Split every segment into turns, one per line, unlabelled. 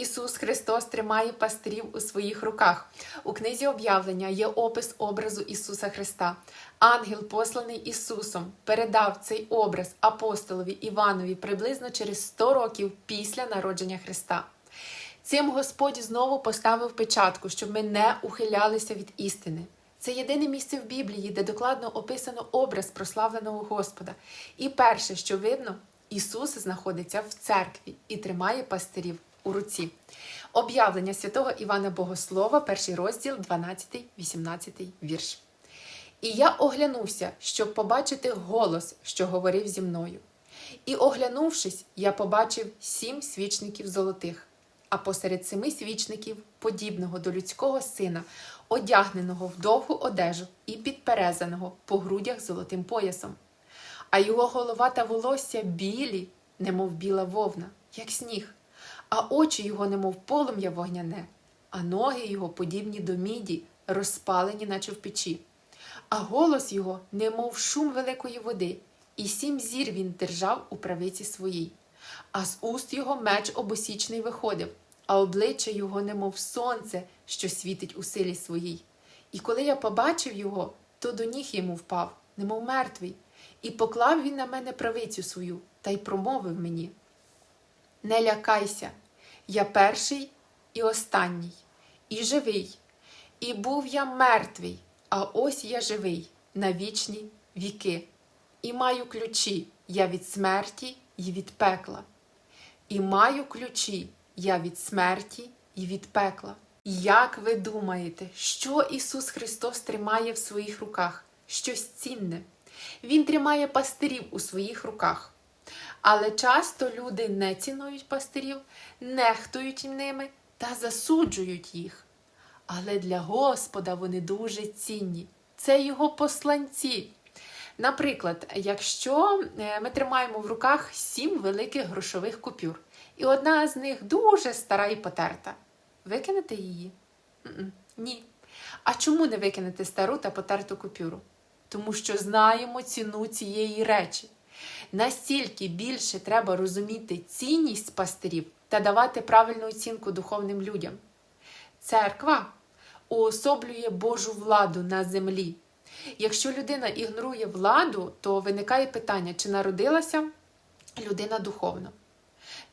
Ісус Христос тримає пастирів у своїх руках. У книзі об'явлення є опис образу Ісуса Христа. Ангел, посланий Ісусом, передав цей образ апостолові Іванові приблизно через 100 років після народження Христа. Цим Господь знову поставив печатку, щоб ми не ухилялися від істини. Це єдине місце в Біблії, де докладно описано образ прославленого Господа. І перше, що видно, Ісус знаходиться в церкві і тримає пастирів у руці. Об'явлення святого Івана Богослова, перший розділ, 12-18 вірш. І я оглянувся, щоб побачити голос, що говорив зі мною. І оглянувшись, я побачив сім свічників золотих, а посеред семи свічників, подібного до людського сина, одягненого в довгу одежу і підперезаного по грудях золотим поясом. А його голова та волосся білі, немов біла вовна, як сніг, а очі його, немов полум'я вогняне, а ноги його подібні до міді, розпалені, наче в печі а голос його, немов шум великої води, і сім зір він держав у правиці своїй. А з уст його меч обосічний виходив, а обличчя його, немов сонце, що світить у силі своїй. І коли я побачив його, то до ніг йому впав, немов мертвий, і поклав він на мене правицю свою та й промовив мені: Не лякайся, я перший і останній, і живий, і був я мертвий, а ось я живий на вічні віки, і маю ключі я від смерті і від пекла. І маю ключі я від смерті і від пекла. Як ви думаєте, що Ісус Христос тримає в своїх руках? Щось цінне. Він тримає пастирів у своїх руках. Але часто люди не цінують пастирів, нехтують ними та засуджують їх. Але для Господа вони дуже цінні. Це його посланці. Наприклад, якщо е, ми тримаємо в руках сім великих грошових купюр, і одна з них дуже стара і потерта, викинете її? Ні. А чому не викинете стару та потерту купюру? Тому що знаємо ціну цієї речі. Настільки більше треба розуміти цінність пастирів та давати правильну оцінку духовним людям. Церква уособлює Божу владу на землі. Якщо людина ігнорує владу, то виникає питання, чи народилася людина духовно.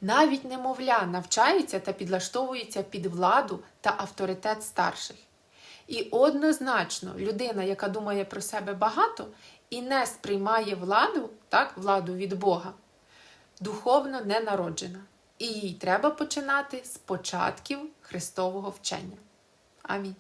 Навіть немовля навчається та підлаштовується під владу та авторитет старших. І однозначно людина, яка думає про себе багато і не сприймає владу, так, владу від Бога, духовно не народжена. І їй треба починати з початків Христового вчення. Амінь.